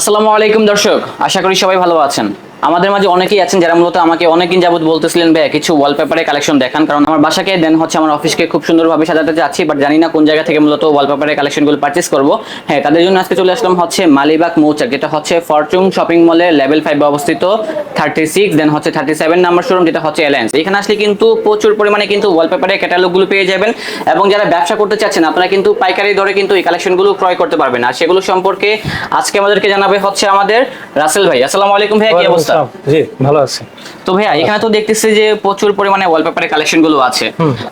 আসসালামু আলাইকুম দর্শক আশা করি সবাই ভালো আছেন। আমাদের মাঝে অনেকেই আছেন যারা মূলত আমাকে অনেকদিন যাবত বলতেছিলেন ভাই কিছু ওয়ালপেপারে কালেকশন দেখান। কারণ আমার বাসাকে দেন হচ্ছে আমার অফিসকে খুব সুন্দরভাবে সাজাতে যাচ্ছি বাট জানি না কোন জায়গা থেকে মূলত ওয়ালপেপারের কালেকশনগুলো পারচেস করব। হ্যাঁ তাদের জন্য আজকে চলে আসলাম হচ্ছে মালিবাগ মৌচাক যেটা হচ্ছে ফরচুন শপিং মলে লেভেল ফাইভ অবস্থিত থার্টি সিক্স দেন হচ্ছে থার্টি সেভেন নাম্বার শোরুম যেটা হচ্ছে অ্যালায়েন্স এখানে আসলে কিন্তু প্রচুর পরিমাণে কিন্তু ওয়ালপেপারের ক্যাটালগুলো পেয়ে যাবেন এবং যারা ব্যবসা করতে চাচ্ছেন আপনারা কিন্তু পাইকারি দরে কিন্তু এই কালেকশনগুলো ক্রয় করতে পারবেন। আর সেগুলো সম্পর্কে আজকে আমাদেরকে জানাবে হচ্ছে আমাদের রাসেল ভাই। আসসালামু আলাইকুম ভাই কি অবস্থা? জি ভালো আছে। তো ভাইয়া এখানে তো দেখতেছি যে প্রচুর পরিমাণে ওয়ালপেপারের কালেকশনগুলো আছে।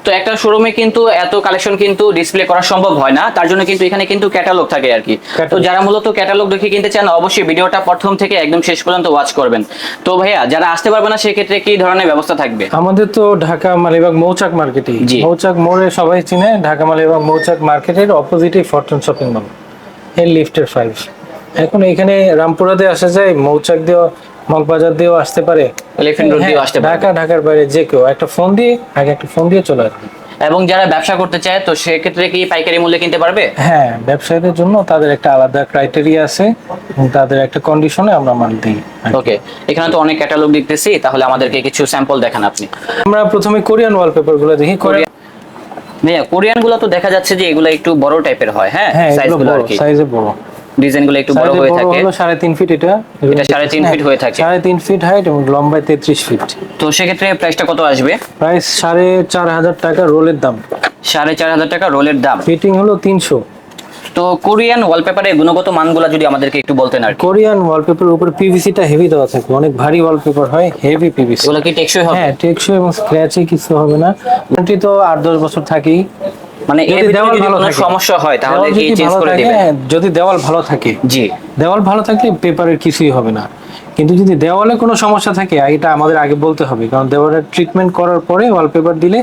তো একটা শোরুমে কিন্তু এত কালেকশন কিন্তু ডিসপ্লে করা সম্ভব হয় না তার জন্য কিন্তু এখানে কিন্তু ক্যাটালগ থাকে আর কি। তো যারা মূলত ক্যাটালগ দেখে কিনতে চান অবশ্যই ভিডিওটা প্রথম থেকে একদম শেষ পর্যন্ত ওয়াচ করবেন। তো ভাইয়া যারা আসতে পারবে না সেক্ষেত্রে কি ধরনের ব্যবস্থা থাকবে? আমাদের তো ঢাকা মালিবাগ মৌচাক মার্কেটে। মৌচাক মোড়ে সবাই চিনে ঢাকা মালিবাগ মৌচাক মার্কেটের অপোজিটে ফরচুন শপিং মল এর লিফটের ফাইভ এখন এখানে রামপুরাতে আসা যায় মৌচাক দিয়েও মগবাজার দিয়েও আসতে পারে। এলিফ্যান্ট রোড দিয়েও আসতে পারে। ঢাকা ঢাকার বাইরে যে কেউ। একটা ফোন দিয়ে আগে একটা ফোন দিয়ে চলে আসবে। এবং যারা ব্যবসা করতে চায় তো সেক্ষেত্রে কি পাইকারি মূল্যে কিনতে পারবে? হ্যাঁ ব্যবসায়ীদের জন্য তাদের একটা আলাদা ক্রাইটেরিয়া আছে তাদের একটা কন্ডিশনে আমরা মাল দিই ওকে এখানে তো অনেক ক্যাটালগ দেখতেছি তাহলে আমাদেরকে কিছু স্যাম্পল দেখান আপনি। আমরা প্রথমে কোরিয়ান ওয়ালপেপারগুলো দেখি কোরিয়ান ভাইয়া কোরিয়ানগুলো তো দেখা যাচ্ছে যে এগুলো একটু বড় টাইপের হয় হ্যাঁ হ্যাঁ সাইজগুলো আর বড় কি। সাইজে বড়। ডিজাইনগুলো একটু বড় হয়ে থাকে। হলো সাড়ে তিন ফিট এটা এটা সাড়ে তিন ফিট হয়ে থাকে। সাড়ে তিন ফিট হাইট এবং লম্বায় তেত্রিশ ফিট। তো সেক্ষেত্রে প্রাইসটা কত আসবে? প্রাইস সাড়ে চার হাজার টাকা রোলের দাম। সাড়ে চার হাজার টাকা রোলের দাম। ফিটিং হলো তিনশো। তো কোরিয়ান ওয়ালপেপারের গুণগত মানগুলো যদি আমাদেরকে একটু বলতেন আর কোরিয়ান ওয়ালপেপার উপর পিভিসিটা হেভি দেওয়া থাকে অনেক ভারী ওয়ালপেপার হয় হেভি পিভিসি এগুলো কি টেকসই হবে? হ্যাঁ টেকসই এবং স্ক্র্যাচে কিছু হবে না। তো আট দশ বছর থাকেই। মানে এর যদি দেওয়াল ভালো থাকে। সমস্যা হয় তাহলে কি চেঞ্জ করে দিবেন। হ্যাঁ, যদি দেওয়াল ভালো থাকে জি। দেওয়াল ভালো থাকলে পেপারের কিছুই হবে না। কিন্তু যদি দেওয়ালে কোনো সমস্যা থাকে এটা আমাদের আগে বলতে হবে কারণ দেওয়ালের ট্রিটমেন্ট করার পরে ওয়ালপেপার দিলে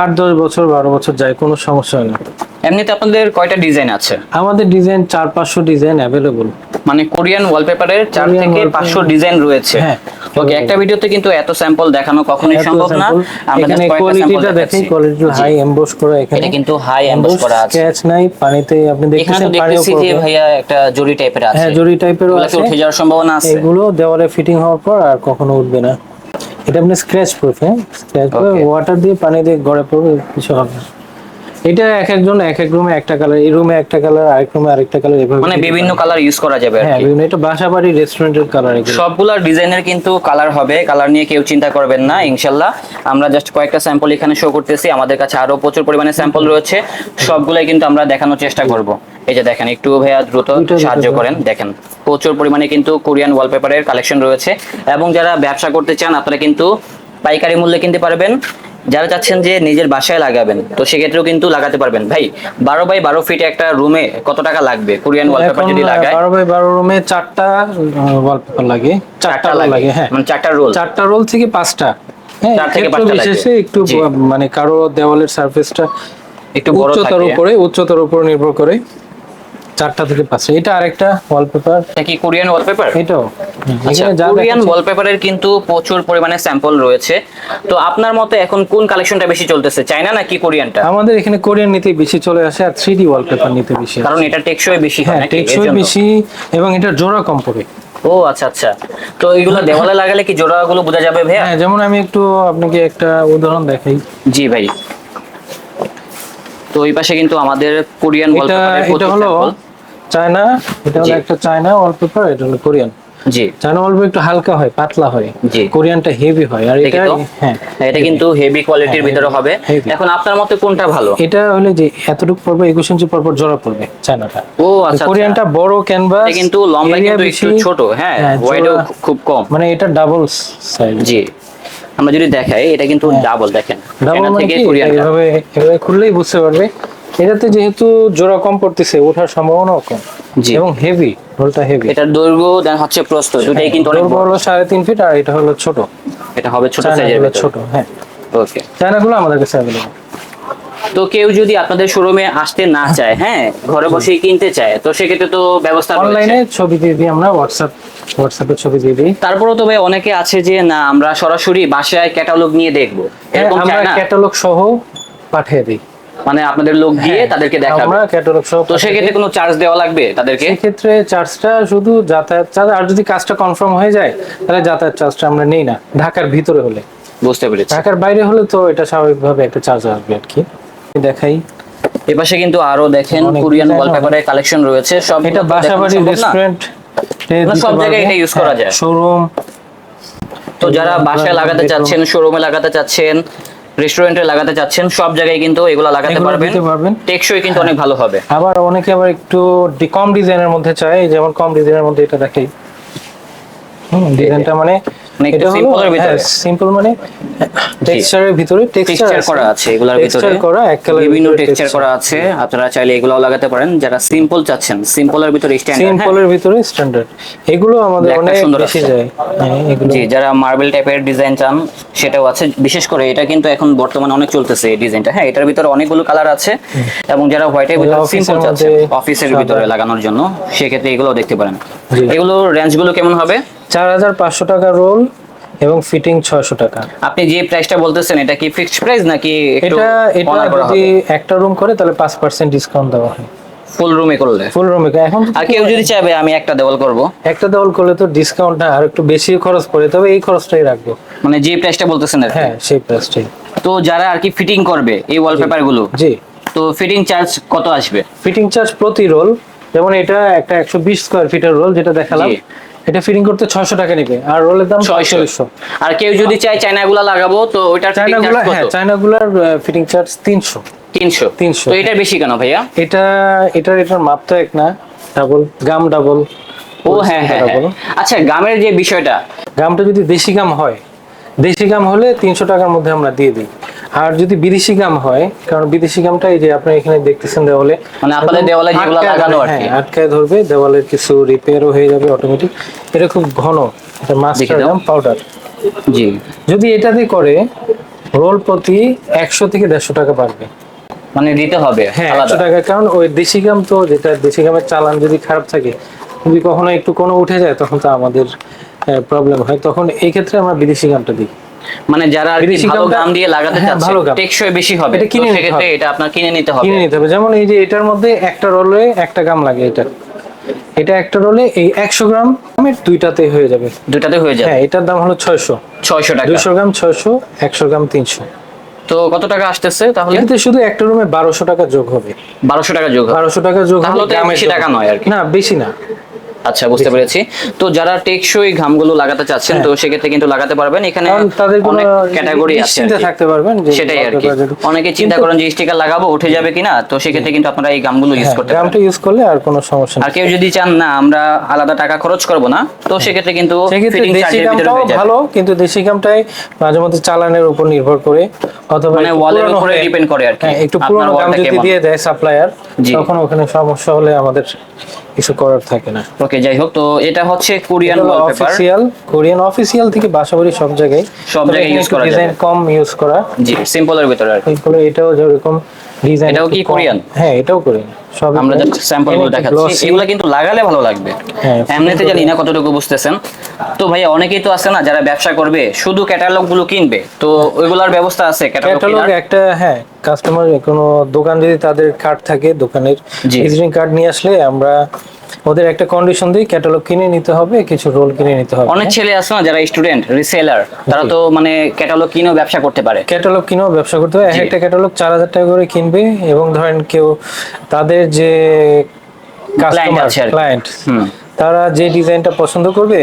আট দশ বছর বারো বছর যায় কোনো সমস্যা হয় না। এমনিতে আপনাদের কয়টা ডিজাইন আছে? আমাদের ডিজাইন চার পাঁচশো ডিজাইন অ্যাভেলেবল মানে কোরিয়ান ওয়ালপেপারের চার থেকে পাঁচশো ডিজাইন রয়েছে। হ্যাঁ। ওকে একটা ভিডিওতে কিন্তু এত স্যাম্পল দেখানো কখনোই সম্ভব না। আমরা এখানে কয়েকটা স্যাম্পল কোয়ালিটিটা দেখি কোয়ালিটি হাই এমবোস করা এখানে এটা কিন্তু হাই এমবোস করা আছে। স্ক্র্যাচ নাই পানিতে আপনি দেখতেছেন পানিও দেখতেছি যে ভাইয়া একটা জরি টাইপের আছে। হ্যাঁ জরি টাইপেরও এগুলো আছে। উঠে যাওয়ার সম্ভাবনা আছে? এগুলো দেওয়ালে ফিটিং হওয়ার পর আর কখনো উঠবে না। এটা আপনি স্ক্র্যাচ প্রুফ হ্যাঁ? Scratch Okay. ওয়াটার দিয়ে পানি দিয়ে গড়ে পড়বে কিছু হবে না। এটা এক একজন এক এক রুমে একটা কালার এই রুমে একটা কালার আরেক রুমে আরেকটা কালার এভাবে মানে বিভিন্ন কালার ইউজ করা যাবে। হ্যাঁ বিভিন্ন এটা বাসা বাড়ি রেস্টুরেন্টের কালার এগুলো। সবগুলার ডিজাইনের কিন্তু কালার হবে কালার নিয়ে কেউ চিন্তা করবেন না ইনশাল্লাহ। আমরা জাস্ট কয়েকটা স্যাম্পল এখানে শো করতেছি আমাদের কাছে আরও প্রচুর পরিমাণে স্যাম্পল রয়েছে। সবগুলাই কিন্তু আমরা দেখানোর চেষ্টা করব। এই যে দেখেন একটু ভাইয়া দ্রুত সাহায্য করেন দেখেন। প্রচুর পরিমাণে কিন্তু কোরিয়ান ওয়ালপেপারের কালেকশন রয়েছে। এবং যারা ব্যবসা করতে চান আপনারা কিন্তু পাইকারি মূল্যে কিনতে পারবেন। যারা চাচ্ছেন যে নিজের বাসায় লাগাবেন তো সেক্ষেত্রেও কিন্তু লাগাতে পারবেন। ভাই বারো বাই বারো ফিট একটা রুমে কত টাকা লাগবে? কোরিয়ান ওয়ালপেপার যদি লাগায়? বারো বাই বারো রুমে চারটা ওয়ালপেপার লাগে। চারটা লাগে? হ্যাঁ। মানে চারটা রোল চারটা রোল থেকে পাঁচটা। হ্যাঁ বিশেষে একটু মানে কারও দেওয়ালের সারফেসটা একটু উচ্চতার উপরে উচ্চতার উপর নির্ভর করে। চারটা থেকে পাঁচটা এটা আরেকটা ওয়ালপেপার এটা কি কোরিয়ান ওয়ালপেপার এটাও। হুম, আচ্ছা কোরিয়ান ওয়ালপেপারের কিন্তু প্রচুর পরিমাণে স্যাম্পল রয়েছে। তো আপনার মতে এখন কোন কালেকশনটা বেশি চলতেছে? চায়না নাকি কোরিয়ানটা আমাদের এখানে কোরিয়ান নিতে বেশি চলে আসে আর থ্রি ডি ওয়ালপেপার নিতে বেশি কারণ এটা টেকসই বেশি হয় হ্যাঁ নাকি? টেকসই বেশি এবং এটা জোড়া কম পড়ে। ও আচ্ছা আচ্ছা। তো এইগুলো দেওয়ালে লাগালে কি জোড়াগুলো বোঝা যাবে ভাইয়া? হ্যাঁ যেমন আমি একটু আপনাকে একটা উদাহরণ দেখাই। জি ভাই। তো এই পাশে কিন্তু আমাদের কোরিয়ান ওয়ালপেপারের এটা হলো। চায়না এটা হলো একটা চায়না ওয়ালপেপার এটা হলো কোরিয়ান। জি। চায়না ওয়ালপেপার একটু হালকা হয় পাতলা হয়। জি। কোরিয়ানটা হেভি হয় আর এটা হ্যাঁ। এটা কিন্তু হেভি কোয়ালিটির হ্যাঁ, ভিতরে হবে। এখন আপনার মতে কোনটা ভালো? এটা হলে যে এতটুকু পড়বে একুশ ইঞ্চি পর পর জোড়া পড়বে চায়নাটা। ও আচ্ছা কোরিয়ানটা বড় ক্যানভাস এটা কিন্তু লম্বা কিন্তু একটু ছোট। হ্যাঁ ওয়াইডও খুব কম। মানে এটা ডাবল সাইজ জি। আমরা যদি দেখাই এটা কিন্তু ডাবল দেখেন। ডাবল মানে থেকে কি? কোরিয়ান এভাবে এভাবে খুললেই বুঝতে পারবে। এটাতে যেহেতু জোড়া কম পড়তেছে ওঠার সম্ভাবনাও কম। জি। এবং হেভি রোলটা হেভি এটার দৈর্ঘ্য দেন হচ্ছে প্রস্থ দুটাই কিন্তু অনেক বড়। হলো সাড়ে তিন ফিট আর এটা হলো ছোট। এটা হবে ছোট সাইজের ছোট হ্যাঁ। ওকে চায়নাগুলো আমাদের কাছে অ্যাভেলেবল তো কেউ যদি আপনাদের শোরুমে আসতে না চায় হ্যাঁ ঘরে বসেই কিনতে চায় তো সেক্ষেত্রে তো ব্যবস্থা অনলাইনে ছবি দিয়ে দিই আমরা হোয়াটসঅ্যাপ হোয়াটসঅ্যাপে ছবি দিয়ে দিই। তারপরেও তো ভাই অনেকে আছে যে না আমরা সরাসরি বাসায় ক্যাটালগ নিয়ে দেখব। হ্যাঁ, এরকম আমরা চায় না? ক্যাটালগ সহ পাঠিয়ে দিই। মানে আপনাদের লোক দিয়ে তাদেরকে দেখাবে। আমরা ক্যাটালগ সহ তো সেক্ষেত্রে কোনো চার্জ দেওয়া লাগবে তাদেরকে? সেক্ষেত্রে চার্জটা শুধু যাতায়াত চার্জ আর যদি কাজটা কনফার্ম হয়ে যায় তাহলে যাতায়াত চার্জটা আমরা নেই না। ঢাকার ভিতরে হলে। বুঝতে পেরেছি। ঢাকার বাইরে হলে তো এটা স্বাভাবিকভাবে একটা চার্জ আসবে আর কি। দেখাই। এপাশে কিন্তু আরও দেখেন কোরিয়ান ওয়ালপেপারের কালেকশন রয়েছে। সব এটা বাসাবাড়ি রেস্টুরেন্ট সব জায়গায় এটা use করা যায়। শোরুম তো যারা বাসায় লাগাতে চাচ্ছেন শোরুমে লাগাতে চাচ্ছেন রেস্টুরেন্টে লাগাতে চাচ্ছেন সব জায়গায় কিন্তু এগুলো লাগাতে পারবেন। টেকসই কিন্তু অনেক ভালো হবে। আবার অনেকে আবার একটু কম ডিজাইনের মধ্যে চায় যেমন কম ডিজাইনের মধ্যে এটা দেখাই। হুম ডিজাইনটা মানে মানে। সিম্পল মানে টেক্সচারের ভিতরে টেক্সচার টেক্সচার করা আছে এগুলোর ভিতরে। করা এক কালার বিভিন্ন টেক্সচার করা আছে। আপনারা চাইলে এগুলোও লাগাতে পারেন। যারা সিম্পল চাচ্ছেন সিম্পলের ভিতরে স্ট্যান্ডার্ড সিম্পলের ভিতরে স্ট্যান্ডার্ড এগুলো আমাদের অনেক বেশি যায়। হ্যাঁ জি যারা মার্বেল টাইপের ডিজাইন চান সেটাও আছে। বিশেষ করে এটা কিন্তু এখন বর্তমানে অনেক চলতেছে এই ডিজাইনটা হ্যাঁ এটার ভিতরে অনেকগুলো কালার আছে। এবং যারা হোয়াইটের ভিতরে অফিসের সিম্পল চাচ্ছেন অফিসের ভিতরে লাগানোর জন্য সেক্ষেত্রে এগুলো দেখতে পারেন। এগুলো রেঞ্জগুলো কেমন হবে? চার হাজার পাঁচশো টাকা রোল এবং ফিটিং ছয়শো টাকা। আপনি যে প্রাইসটা বলতেছেন এটা কি ফিক্সড প্রাইস নাকি একটু এটা এটা যদি একটা রুম করে তাহলে পাঁচ পার্সেন্ট ডিসকাউন্ট দেওয়া হয়। ফুল রুমে করলে? ফুল রুমে এখন আর কেউ যদি চাইবে আমি একটা দেওয়াল করব। একটা দেওয়াল করলে তো ডিসকাউন্ট না আর একটু বেশি খরচ পড়ে তবে এই খরচটাই রাখব। মানে যে প্রাইসটা বলতেছেন আর হ্যাঁ সেই প্রাইসটাই তো যারা আর কি ফিটিং করবে এই ওয়ালপেপারগুলো জি। তো ফিটিং চার্জ কত আসবে? ফিটিং চার্জ প্রতি রোল যেমন এটা একটা একশো বিশ স্কোয়ার ফিটের রোল যেটা দেখালাম। এটা ফিটিং করতে ছয়শো টাকা নেবে। আর রোলের দাম ছয়শো। ছয়শো আর কেউ যদি চায় চায়না গুলা লাগাবো তো ওইটার চায়নাগুলো হ্যাঁ চায়নাগুলোর চায়নাগুলার ফিটিং চার্জ 300 300 300 তো এটা বেশি কেন ভাইয়া? এটা এটার এটার মাপ তো এক না। ডাবল গাম ডাবল ও হ্যাঁ হ্যাঁ হ্যাঁ। আচ্ছা গামের যে বিষয়টা। গামটা যদি দেশি গাম হয় দেশি গাম হলে তিনশো টাকার মধ্যে আমরা দিয়ে দিই। আর যদি বিদেশি গাম হয় কারণ বিদেশি গামটা এই যে আপনি এখানে দেখতেছেন দেওয়ালে মানে আপনাদের দেওয়ালে যেগুলো লাগানো আর কি। হ্যাঁ, আটকায় ধরবে দেওয়ালের কিছু রিপেয়ারও হয়ে যাবে অটোমেটিক এটা খুব ঘন এটা মাস্টার গাম পাউডার জি। যদি এটাতে করে রোল প্রতি একশো থেকে দেড়শো টাকা বাড়বে। মানে দিতে হবে হ্যাঁ একশো টাকা কারণ ওই দেশি গাম তো যেটা দেশি গামের চালান যদি খারাপ থাকে যদি কখনো একটু কোনো উঠে যায় তখন তো আমাদের প্রবলেম হয়। তখন এই ক্ষেত্রে আমরা বিদেশি গামটা দিই মানে যারা আর কি বিদেশি ভালো গাম দিয়ে লাগাতে হ্যাঁ, চাচ্ছে টেকসই বেশি হবে। এটা কিনে নিতে হবে। এটা আপনার কিনে নিতে হবে। কিনে নিতে হবে। যেমন এই যে এটার মধ্যে একটা রোলে একটা গাম লাগে এটা। এটা একটা রোলে এই একশো গ্রাম দুইটাতে হয়ে যাবে। দুটাতে হয়ে যাবে। হ্যাঁ এটার দাম হলো ছয়শো। ছয়শো টাকা। দুইশো গ্রাম ছয়শো একশো গ্রাম তিনশো। তো কত টাকা আসতেছে তাহলে? এতে শুধু একটা রুমে বারোশো টাকা যোগ হবে। বারোশো টাকা যোগ হবে। বারোশো টাকা যোগ হবে টাকা নয় আর কি। না বেশি না। আচ্ছা বুঝতে পেরেছি। তো যারা টেকসই ঘামগুলো লাগাতে চাচ্ছেন তো সেক্ষেত্রে কিন্তু লাগাতে পারবেন। এখানে হ্যাঁ। তাদের কোনো অনেক ক্যাটাগরি আছে থাকতে পারবেন যে সেটাই আর কি। অনেকে চিন্তা করেন যে স্টিকার লাগাবো উঠে যাবে কিনা তো সেক্ষেত্রে কিন্তু আপনারা এই গামগুলো ইউজ হ্যাঁ, করতে পারেন। গ্রামটা ইউজ করলে আর কোনো সমস্যা আর কেউ যদি চান না আমরা আলাদা টাকা খরচ করব না তো সেক্ষেত্রে কিন্তু ফিটিং দেশি চার্জের ভিতরে হয়ে যাবে। ভালো কিন্তু দেশি গামটাই মাঝে মধ্যে চালানের উপর নির্ভর করে অথবা মানে ওয়ালের উপরে ডিপেন্ড করে আর কি। হ্যাঁ, একটু পুরনো গাম যদি দিয়ে দেয় সাপ্লায়ার। তখন ওখানে সমস্যা হলে আমাদের কিছু করার থাকে না। ওকে যাই হোক তো এটা হচ্ছে Korean wallpaper official Korean official থেকে বাসাবাড়ি সব জায়গায়। সব জায়গায় ইউজ করা ডিজাইন কম ইউজ করা। জি সিম্পলের ভিতরে আর কি। এইগুলো এটাও যেরকম ডিজাইন এটাও কি কোরিয়ান? হ্যাঁ এটাও কোরিয়ান আমরা জাস্ট স্যাম্পলগুলো দেখাচ্ছি। এগুলো কিন্তু লাগালে ভালো লাগবে। হ্যাঁ, এমনিতে জানি না কতটুকু বুঝতেছেন। তো ভাইয়া অনেকেই তো আছে না যারা ব্যবসা করবে শুধু ক্যাটালগগুলো কিনবে। তো ওইগুলোর ব্যবস্থা আছে ক্যাটালগ একটা হ্যাঁ কাস্টমার কোনো দোকান যদি তাদের কার্ড থাকে দোকানের ভিজিটিং কার্ড নিয়ে আসলে আমরা ওদের একটা কন্ডিশন দিই ক্যাটালগ কিনে নিতে হবে কিছু রোল কিনে নিতে হবে অনেক ছেলে আছে না যারা স্টুডেন্ট রিসেলার তারা তো মানে ক্যাটালগ কিনেও ব্যবসা করতে পারে। ক্যাটালগ কিনেও ব্যবসা করতে জি। একটা ক্যাটালগ চার হাজার টাকা করে কিনবে এবং ধরেন কেউ তাদের যে কাস্টমার। ক্লায়েন্ট তারা যে ডিজাইনটা পছন্দ করবে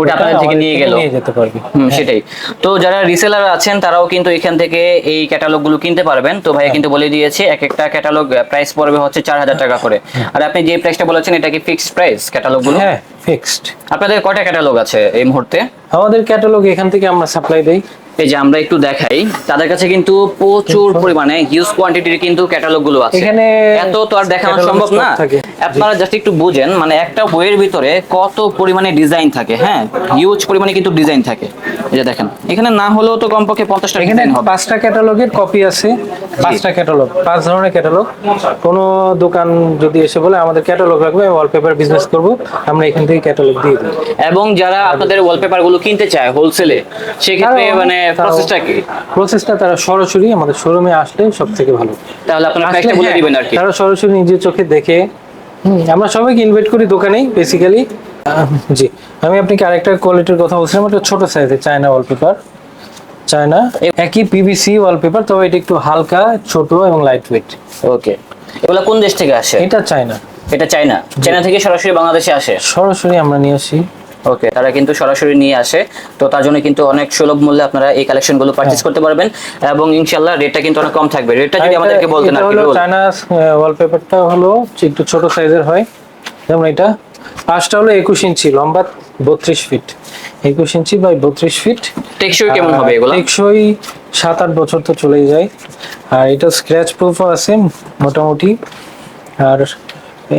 ওটা আপনাদের থেকে নিয়ে গেল। নিয়ে যেতে পারবে। হুম সেটাই। তো যারা রিসেলার আছেন তারাও কিন্তু এখান থেকে এই ক্যাটালগগুলো কিনতে পারবেন। তো ভাইয়া কিন্তু বলে দিয়েছে এক একটা ক্যাটালগ প্রাইস পড়বে হচ্ছে চার হাজার টাকা করে। আর আপনি যে প্রাইসটা বলেছেন এটা কি ফিক্সড প্রাইস ক্যাটালগগুলো? হ্যাঁ ফিক্সড আপনাদের কয়টা ক্যাটালগ আছে এই মুহূর্তে? আমাদের ক্যাটালগ এখান থেকে আমরা সাপ্লাই দেই। এই যে আমরা একটু দেখাই তাদের কাছে কিন্তু প্রচুর পরিমাণে হিউজ কোয়ান্টিটির কিন্তু ক্যাটালগগুলো আছে এখানে এত তো আর দেখানো সম্ভব না। আপনারা জাস্ট একটু বুঝেন মানে একটা বইয়ের ভিতরে কত পরিমাণে ডিজাইন থাকে হ্যাঁ? হিউজ পরিমাণে কিন্তু ডিজাইন থাকে। এই যে দেখেন এখানে না হলেও তো কমপক্ষে পঞ্চাশটা এখানে পাঁচটা ক্যাটালগের কপি আছে পাঁচটা ক্যাটালগ পাঁচ ধরনের ক্যাটালগ কোনো দোকান যদি এসে বলে আমাদের ক্যাটালগ রাখবে ওয়ালপেপার বিজনেস করব আমরা এখান থেকে ক্যাটালগ দিয়ে দিই এবং যারা আপনাদের ওয়ালপেপারগুলো কিনতে চায় হোলসেলে সেক্ষেত্রে মানে প্রসেসটা কি? প্রসেসটা তারা সরাসরি আমাদের শোরুমে আসলে সব থেকে ভালো। তাহলে আপনারা প্রাইসটা বলে হ্যাঁ, দিবেন আর কি। তারা সরাসরি নিজের চোখে দেখে আমরা সবাইকে ইনভাইট করি দোকানেই বেসিক্যালি জি আমি আপনাকে আরেকটা কোয়ালিটির কথা বলছিলাম একটা ছোট সাইজের চায়না ওয়ালপেপার চায়না একই পিভিসি ওয়ালপেপার তবে এটা একটু হালকা ছোট এবং লাইট ওয়েট ওকে এগুলো কোন দেশ থেকে আসে? এটা চায়না এটা চায়না চায়না থেকে সরাসরি বাংলাদেশে আসে? সরাসরি আমরা নিয়ে আসি। ওকে তারা কিন্তু সরাসরি নিয়ে আসে। তো তার জন্য কিন্তু অনেক সুলভ মূল্যে আপনারা এই কালেকশনগুলো পারচেজ করতে পারবেন এবং ইনশাআল্লাহ রেটটা কিন্তু অনেক কম থাকবে। রেটটা যদি আমাদেরকে বলতেন আর কি চায়না ওয়ালপেপারটা হলো একটু ছোট সাইজের হয়। যেমন এটা। পাঁচটা হলো একুশ ইঞ্চি লম্বা বত্রিশ ফিট একুশ ইঞ্চি বাই বত্রিশ ফিট টেকসই কেমন হবে এগুলো? টেকসই সাত আট বছর তো চলেই যায়। আর এটা স্ক্র্যাচ প্রুফও আছে মোটামুটি। আর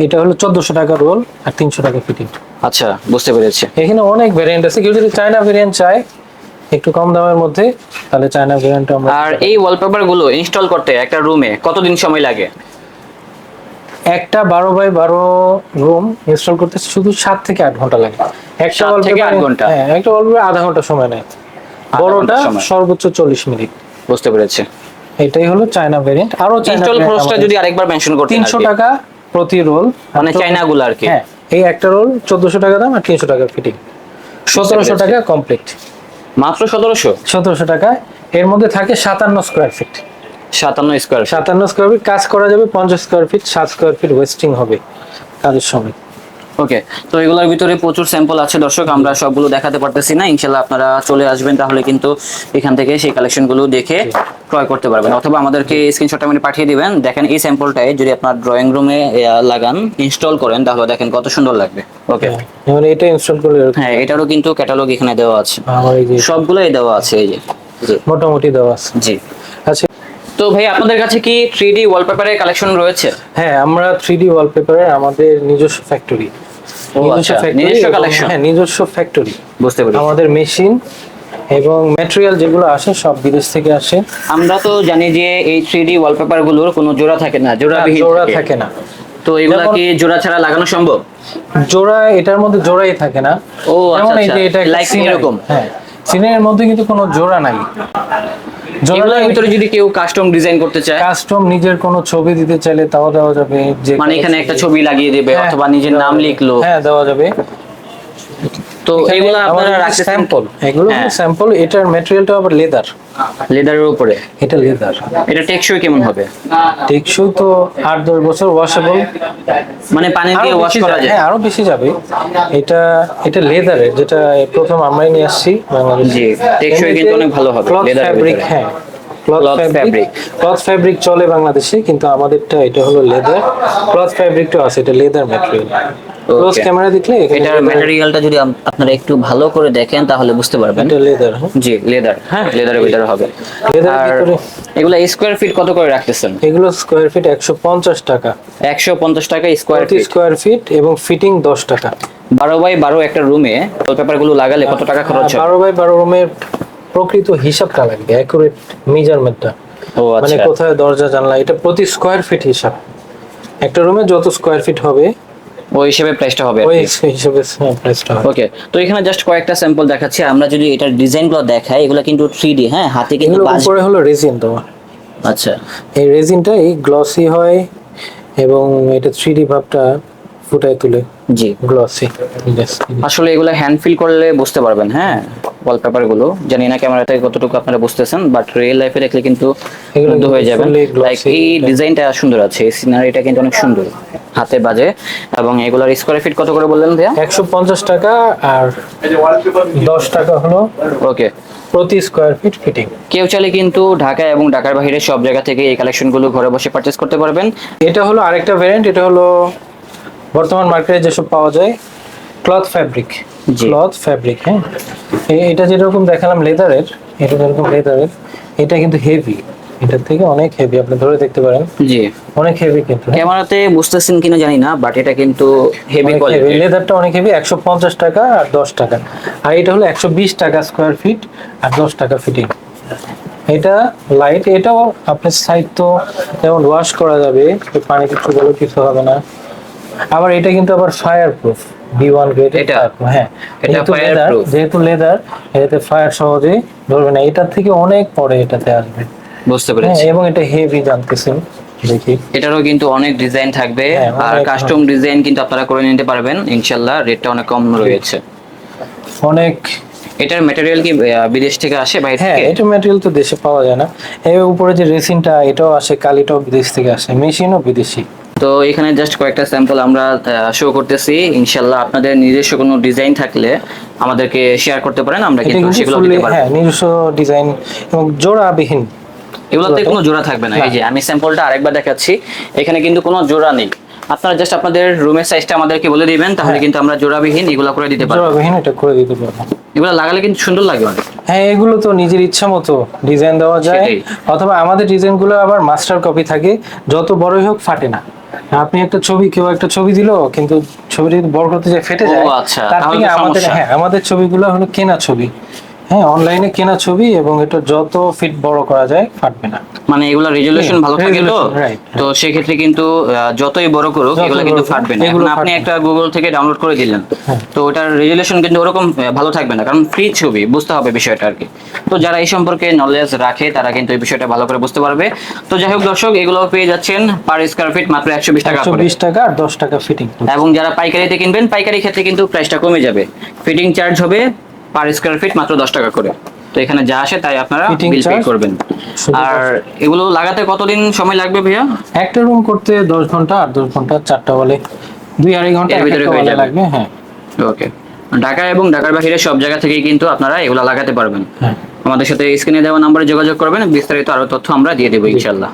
এটা হলো চোদ্দশো টাকা রোল আর তিনশো টাকা ফিটিং আচ্ছা বুঝতে পেরেছি। এখানে অনেক ভ্যারিয়েন্ট আছে। কেউ যদি চায়না ভ্যারিয়েন্ট চায় একটু কম দামের মধ্যে তাহলে চায়না ভ্যারিয়েন্ট আমরা আর এই ওয়ালপেপারগুলো ইনস্টল করতে একটা রুমে কতদিন সময় লাগে? একটা বারো বাই বারো রুম ইনস্টল করতে শুধু সাত থেকে আট ঘণ্টা লাগে। একটা আট ঘণ্টা? হ্যাঁ একটা ওয়ালপেপার আধা ঘণ্টা সময় নেয়। বড়টা সর্বোচ্চ চল্লিশ মিনিট। বুঝতে পেরেছি। এটাই হলো চায়না ভ্যারিয়েন্ট আরও ইনস্টল খরচটা যদি আরেকবার মেনশন করতে তিনশো টাকা প্রতি রোল মানে চাইনা গুলো আর কি। হ্যাঁ এই একটা রোল চোদ্দশো টাকা দাম আর তিনশো টাকা ফিটিং সতেরোশো টাকা কমপ্লিট মাত্র সতেরোশো? সতেরোশো টাকা। এর মধ্যে থাকে সাতান্ন স্কোয়ার ফিট সাতান্ন স্কোয়ার সাতান্ন স্কোয়ার ফিট কাজ করা যাবে পঞ্চাশ স্কোয়ার ফিট সাত স্কোয়ার ফিট ওয়েস্টিং হবে কাজের সময়। ওকে তো এগুলোর ভিতরে প্রচুর স্যাম্পল আছে দর্শক আমরা সবগুলো দেখাতে পারতেছি না ইনশাল্লাহ আপনারা চলে আসবেন তাহলে কিন্তু এখান থেকে সেই কালেকশনগুলো দেখে ক্রয় করতে পারবেন। অথবা আমাদেরকে স্ক্রিনশটটা মানে পাঠিয়ে দিবেন দেখেন এই স্যাম্পলটাই যদি আপনার ড্রয়িং রুমে লাগান ইনস্টল করেন তাহলে দেখেন কত সুন্দর লাগবে। ওকে যেমন এটা ইনস্টল করলে হ্যাঁ এটারও কিন্তু ক্যাটালগ এখানে দেওয়া আছে। আমার এই যে সবগুলোই দেওয়া আছে এই যে। মোটামুটি দেওয়া আছে। জি। আচ্ছা। তো ভাই আপনাদের কাছে কি থ্রি ডি ওয়ালপেপারের কালেকশন রয়েছে? হ্যাঁ আমরা থ্রি ডি ওয়ালপেপারের আমাদের নিজস্ব ফ্যাক্টরি নিজস্ব? হ্যাঁ ফ্যাক্টরি বুঝতে পেরেছি। আমাদের মেশিন এবং ম্যাটেরিয়াল যেগুলো আসে সব বিদেশ থেকে আসে। আমরা তো জানি যে এই থ্রি ডি ওয়ালপেপারগুলোর কোনো জোড়া থাকে না জোড়া জোড়া থাকে। না। তো এগুলা কি জোড়া ছাড়া লাগানো সম্ভব? জোড়া এটার মধ্যে জোড়াই থাকে না। ও, আচ্ছা, যে আচ্ছা। এটা একটা এরকম। হ্যাঁ সিনের মধ্যে কিন্তু কোনো জোড়া নাই। জোড়া ভিতরে যদি কেউ কাস্টম ডিজাইন করতে চায়। কাস্টম নিজের কোনো ছবি দিতে চাইলে তাও দেওয়া যাবে যে মানে এখানে একটা ছবি। লাগিয়ে দেবে হ্যাঁ, অথবা নিজের নাম লিখলো। হ্যাঁ দেওয়া যাবে। তো এগুলো আপনারা রাখতে স্যাম্পল এগুলো। স্যাম্পল এটার ম্যাটেরিয়ালটা আবার লেদার লেদারের উপরে। এটা লেদার এটা টেকসই কেমন হবে? টেকসই তো বছর ওয়াশেবল মানে পানি দিয়ে ওয়াশ করা যায়। হ্যাঁ আরও বেশি যাবে। এটা এটা লেদারের যেটা প্রথম আমরাই নিয়ে আসছি বাংলাদেশে। জি, টেকসই কিন্তু অনেক ভালো হবে, এর ফ্যাব্রিক হ্যাঁ। ক্লথ ফ্যাব্রিক ক্লথ ফ্যাব্রিক চলে বাংলাদেশে কিন্তু আমাদেরটা এটা হলো লেদার ক্লথ ফ্যাব্রিকটা আছে এটা লেদার ম্যাটেরিয়াল ক্লোজ ক্যামেরা দেখলে এটার ম্যাটেরিয়ালটা যদি আপনারা একটু ভালো করে দেখেন তাহলে বুঝতে পারবেন। এটা লেদার হ্যাঁ? জি লেদার হ্যাঁ। লেদারের ভিতরে হবে। আর এগুলা স্কোয়ার ফিট কত করে রাখতেছেন? এগুলো স্কোয়ার ফিট একশো পঞ্চাশ টাকা। একশো পঞ্চাশ টাকা স্কোয়ার ফিট স্কোয়ার ফিট এবং ফিটিং দশ টাকা। বারো বাই বারো একটা রুমে ওয়ালপেপারগুলো লাগালে কত টাকা খরচ হয় বারো বাই বারো রুমের প্রকৃত হিসাবটা লাগবে অ্যাকুরেট মেজারমেন্টটা ও মানে আচ্ছা। কোথায় দরজা জানলা এটা প্রতি স্কোয়ার ফিট হিসাব। একটা রুমে যত স্কোয়ার ফিট হবে ওই হিসেবে প্রাইসটা হবে ওই হিসেবে প্রাইসটা হবে। ওকে তো এখানে জাস্ট কয়েকটা স্যাম্পল দেখাচ্ছি। আমরা যদি এটার ডিজাইনগুলো দেখাই এগুলো কিন্তু 3D হ্যাঁ? হাতে কিন্তু উপরে হলো রেজিন তোমার। আচ্ছা। এই রেজিনটা এই গ্লসি হয় এবং এটা থ্রি ডি ভাবটা ফুটায় তুলে। জি। গ্লসি আসলে এগুলো হ্যান্ড ফিল করলে বুঝতে পারবেন হ্যাঁ? ওয়ালপেপারগুলো জানি না ক্যামেরাতে কতটুকু আপনারা বুঝতেছেন বাট রিয়েল লাইফে দেখলে কিন্তু মুগ্ধ হয়ে যাবেন। লাইক এই ডিজাইনটা সুন্দর আছে এই সিনারিটা কিন্তু অনেক সুন্দর। হাতে বাজে এবং এগুলোর স্কোয়ার ফিট কত করে বললেন ভাইয়া? একশো পঞ্চাশ টাকা আর দশ টাকা হলো ওকে প্রতি স্কোয়ার ফিট ফিটিং কেউ চাইলে কিন্তু ঢাকা এবং ঢাকার বাইরে সব জায়গা থেকে এই কালেকশনগুলো ঘরে বসে পারচেস করতে পারবেন। এটা হলো আরেকটা ভ্যারিয়েন্ট এটা হলো বর্তমান মার্কেটে যেসব পাওয়া যায় ক্লথ ফ্যাব্রিক ক্লথ ফ্যাব্রিক হ্যাঁ? এটা যেরকম দেখালাম লেদারের এটা যেরকম লেদারের এটা কিন্তু হেভি এটার থেকে অনেক হেভি আপনি ধরে দেখতে পারেন। জি। অনেক হেভি কিন্তু হ্যাঁ? ক্যামেরাতে বুঝতেছেন কিনা জানি না বাট এটা কিন্তু হেভি কোয়ালিটি লেদারটা অনেক হেভি একশো পঞ্চাশ টাকা আর দশ টাকা। আর এটা হলো একশো বিশ টাকা স্কোয়ার ফিট আর দশ টাকা ফিটিং এটা লাইট এটাও আপনার সাইড তো যেমন ওয়াশ করা যাবে পানি কিছু গেলেও কিছু হবে না। আবার এটা কিন্তু আবার fire proof B one grade এটা? হ্যাঁ। এটা যেহেতু লেদার যেহেতু লেদার এটাতে ফায়ার সহজেই ধরবে না। এটার থেকে অনেক পরে এটাতে আসবে। বুঝতে হ্যাঁ পেরেছি। এবং এটা হেভি জানতেছেন দেখি। এটারও কিন্তু অনেক ডিজাইন থাকবে। হ্যাঁ, আর কাস্টম ডিজাইন কিন্তু আপনারা করে নিতে পারবেন। ইনশাল্লাহ রেটটা অনেক কম রয়েছে। অনেক এটার ম্যাটেরিয়াল কি বিদেশ থেকে আসে বাইরে হ্যাঁ এটা ম্যাটেরিয়াল তো দেশে পাওয়া যায় না। এর উপরে যে রেসিনটা এটাও আসে কালিটাও বিদেশ থেকে আসে। মেশিনও বিদেশি। তো এখানে জাস্ট কয়েকটা স্যাম্পল আমরা শো করতেছি। ইনশাল্লাহ আপনাদের নিজস্ব কোনো ডিজাইন থাকলে আমাদেরকে শেয়ার করতে পারেন আমরা কিন্তু সেগুলো দিতে পারব। হ্যাঁ নিজস্ব ডিজাইন এবং জোড়াবিহীন। এগুলোতে কোনো জোড়া থাকবে না। এই যে আমি স্যাম্পলটা আরেকবার দেখাচ্ছি। এখানে কিন্তু কোনো জোড়া নেই। আপনারা জাস্ট আপনাদের রুমের সাইজটা আমাদেরকে বলে দিবেন তাহলে হ্যাঁ। কিন্তু আমরা জোড়াবিহীন এগুলো করে দিতে পারব। জোড়াবিহীন এটা করে দিতে পারব। এগুলো লাগালে কিন্তু সুন্দর লাগবে অনেক। হ্যাঁ এগুলো তো নিজের ইচ্ছা মতো ডিজাইন দেওয়া যায়। অথবা আমাদের ডিজাইনগুলো আবার মাস্টার কপি থাকে। যত বড়ই হোক ফাটে না। আপনি একটা ছবি কেউ একটা ছবি দিলো কিন্তু ছবিটা যদি বড় করতে যায় ফেটে যায় আচ্ছা, তার থেকে আমাদের হ্যাঁ আমাদের ছবিগুলো হলো কেনা ছবি। হ্যাঁ অনলাইনে কেনা ছবি এবং এটা যত ফিট বড় করা যায় ফাটবে না। মানে এগুলো রেজলিউশন হুম, ভালো থাকে তো? তো সেক্ষেত্রে কিন্তু যতই বড় করুক এগুলো কিন্তু ফাটবে না। এখন আপনি একটা গুগল থেকে ডাউনলোড করে দিলেন হ্যাঁ। তো ওটার রেজলিউশন কিন্তু ওরকম ভালো থাকবে না। কারণ ফ্রি ছবি বুঝতে হবে বিষয়টা আর কি। তো যারা এই সম্পর্কে নলেজ রাখে তারা কিন্তু এই বিষয়টা ভালো করে বুঝতে পারবে। তো যাই হোক দর্শক এগুলো পেয়ে যাচ্ছেন পার স্কোয়ার ফিট মাত্র একশো বিশ টাকা একশো করে বিশ টাকা আর দশ টাকা ফিটিং এবং যারা পাইকারিতে কিনবেন পাইকারি ক্ষেত্রে কিন্তু প্রাইসটা কমে যাবে। ফিটিং চার্জ হবে পার স্কোয়ার ফিট মাত্র দশ টাকা করে। তো এখানে যা আসে তাই আপনারা বিল পে করবেন। আর এগুলো লাগাতে কতদিন সময় লাগবে ভাইয়া? একটা রুম করতে দশ ঘণ্টা আর দশ ঘণ্টা চারটা বলে। দুই আড়াই ঘণ্টা এর ভিতরে হয়ে যাবে। লাগবে হ্যাঁ। ওকে। ঢাকা এবং ঢাকার বাইরে সব জায়গা থেকেই কিন্তু আপনারা এগুলো লাগাতে পারবেন। হ্যাঁ। আমাদের সাথে স্ক্রিনে দেওয়া নাম্বারে যোগাযোগ করবেন বিস্তারিত আরও তথ্য আমরা দিয়ে দেবো ইনশাল্লাহ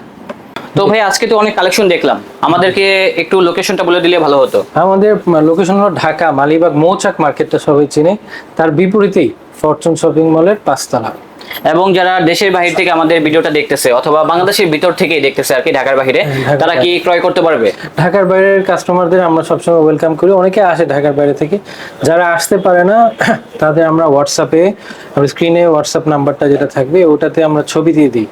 তো ভাই আজকে তো অনেক কালেকশন দেখলাম। আমাদেরকে একটু লোকেশনটা বলে দিলে ভালো হতো। আমাদের লোকেশন হলো ঢাকা মালিবাগ মৌচাক মার্কেটটা সবাই চিনে। তার বিপরীতেই ফরচুন শপিং মলের পাঁচতলা। এবং যারা দেশের বাহির থেকে আমাদের ভিডিওটা দেখতেছে অথবা বাংলাদেশের ভিতর থেকেই দেখতেছে আর কি ঢাকার বাহিরে তারা কি ক্রয় করতে পারবে? ঢাকার বাইরের কাস্টমারদের আমরা সবসময় ওয়েলকাম করি। অনেকে আসে ঢাকার বাইরে থেকে। যারা আসতে পারে না তাদের আমরা হোয়াটসঅ্যাপে স্ক্রিনে হোয়াটসঅ্যাপ নাম্বারটা যেটা থাকবে ওটাতে আমরা ছবি দিয়ে দিই।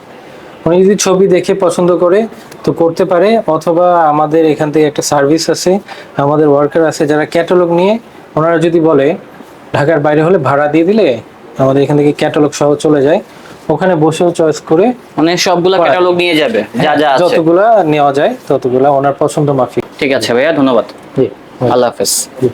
উনি যদি ছবি দেখে পছন্দ করে তো করতে পারে। অথবা আমাদের এখান থেকে একটা সার্ভিস আছে আমাদের ওয়ার্কার আছে যারা ক্যাটালগ নিয়ে ওনারা যদি বলে ঢাকার বাইরে হলে ভাড়া দিয়ে দিলে আমাদের এখান থেকে ক্যাটালগ সহ চলে যায়। ওখানে বসেও চয়েস করে মানে সবগুলা ক্যাটালগ নিয়ে যাবে যা যা আছে। যতগুলা নেওয়া যায় ততগুলা ওনার পছন্দ মাফিক। ঠিক আছে ভাইয়া ধন্যবাদ। জি আল্লাহ হাফেজ। জি।